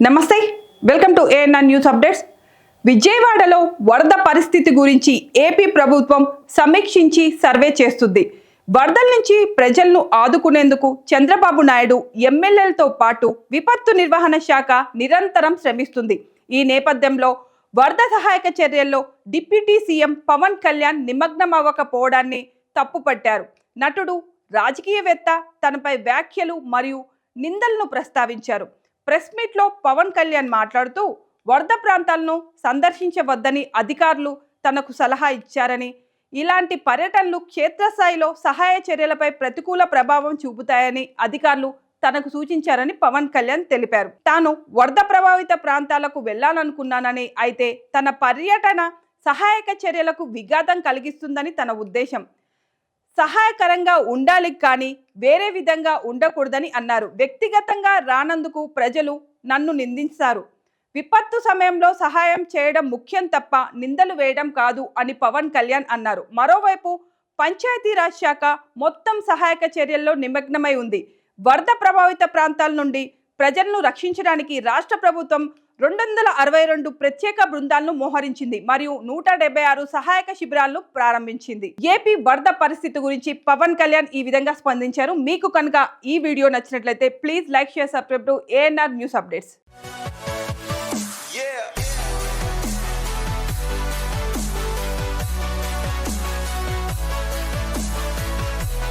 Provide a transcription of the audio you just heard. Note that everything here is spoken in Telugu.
నమస్తే welcome to ANR news updates విజయవాడలో వరద పరిస్థితి గురించి ఏపీ ప్రభుత్వం సమీక్షించి సర్వే చేస్తుంది. వరదల నుంచి ప్రజలను ఆదుకునేందుకు చంద్రబాబు నాయుడు ఎమ్మెల్యేలతో పాటు విపత్తు నిర్వహణ శాఖ నిరంతరం శ్రమిస్తుంది. ఈ నేపథ్యంలో వరద సహాయక చర్యల్లో డిప్యూటీ సీఎం పవన్ కళ్యాణ్ నిమగ్నం అవ్వకపోవడాన్ని తప్పుపట్టారు. నటుడు రాజకీయవేత్త తనపై వ్యాఖ్యలు మరియు నిందలను ప్రస్తావించారు. ప్రెస్ మీట్లో పవన్ కళ్యాణ్ మాట్లాడుతూ వరద ప్రాంతాలను సందర్శించవద్దని అధికారులు తనకు సలహా ఇచ్చారని. ఇలాంటి పర్యటనలు క్షేత్రస్థాయిలో సహాయ చర్యలపై ప్రతికూల ప్రభావం చూపుతాయని అధికారులు తనకు సూచించారని పవన్ కళ్యాణ్ తెలిపారు. తాను వరద ప్రభావిత ప్రాంతాలకు వెళ్ళాలనుకున్నానని అయితే తన పర్యటన సహాయక చర్యలకు విఘాతం కలిగిస్తుందని తన ఉద్దేశం. సహాయకరంగా ఉండాలి కానీ వేరే విధంగా ఉండకూడదని అన్నారు. వ్యక్తిగతంగా రానందుకు ప్రజలు నన్ను నిందిస్తారు విపత్తు సమయంలో సహాయం చేయడం ముఖ్యం తప్ప నిందలు వేయడం కాదు అని పవన్ కళ్యాణ్ అన్నారు. మరోవైపు పంచాయతీరాజ్ శాఖ మొత్తం సహాయక చర్యల్లో నిమగ్నమై ఉంది. వరద ప్రభావిత ప్రాంతాల నుండి ప్రజలను రక్షించడానికి రాష్ట్ర ప్రభుత్వం రెండు వందల అరవై రెండు ప్రత్యేక బృందాలను మోహరించింది మరియు నూట డెబ్బై ఆరు సహాయక శిబిరాలను ప్రారంభించింది. ఏపీ వరద పరిస్థితి గురించి పవన్ కళ్యాణ్ ఈ విధంగా స్పందించారు. మీకు కనుక ఈ వీడియో నచ్చినట్లయితే please like share subscribe to ANR news updates